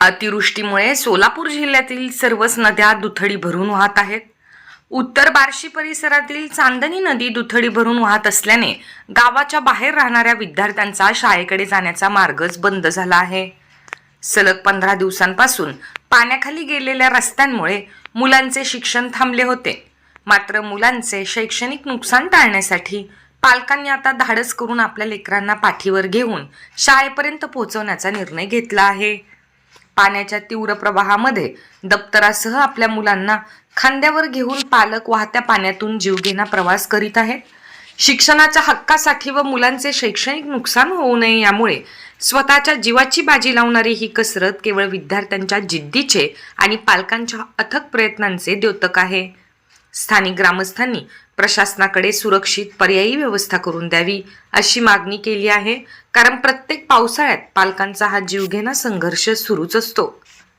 अतिवृष्टीमुळे सोलापूर जिल्ह्यातील सर्वच नद्या दुथडी भरून वाहत आहेत. उत्तर बार्शी परिसरातील चांदणी नदी दुथडी भरून वाहत असल्याने गावाच्या बाहेर राहणाऱ्या विद्यार्थ्यांचा शाळेकडे जाण्याचा मार्गच बंद झाला आहे. सलग पंधरा दिवसांपासून पाण्याखाली गेलेल्या रस्त्यांमुळे मुलांचे शिक्षण थांबले होते. मात्र मुलांचे शैक्षणिक नुकसान टाळण्यासाठी पालकांनी आता धाडस करून आपल्या लेकरांना पाठीवर घेऊन शाळेपर्यंत पोहोचवण्याचा निर्णय घेतला आहे. पाण्याच्या तीव्र प्रवाहामध्ये दप्तरासह आपल्या मुलांना खांद्यावर घेऊन पालक वाहत्या पाण्यातून जीवघेणा प्रवास करीत आहेत. शिक्षणाच्या हक्कासाठी व मुलांचे शैक्षणिक नुकसान होऊ नये यामुळे स्वतःच्या जीवाची बाजी लावणारी ही कसरत केवळ विद्यार्थ्यांच्या जिद्दीचे आणि पालकांच्या अथक प्रयत्नांचे द्योतक आहे. स्थानिक ग्रामस्थांनी प्रशासनाकडे सुरक्षित पर्यायी व्यवस्था करून द्यावी अशी मागणी केली आहे. कारण प्रत्येक पावसाळ्यात पालकांचा हा जीवघेणा संघर्ष सुरूच असतो.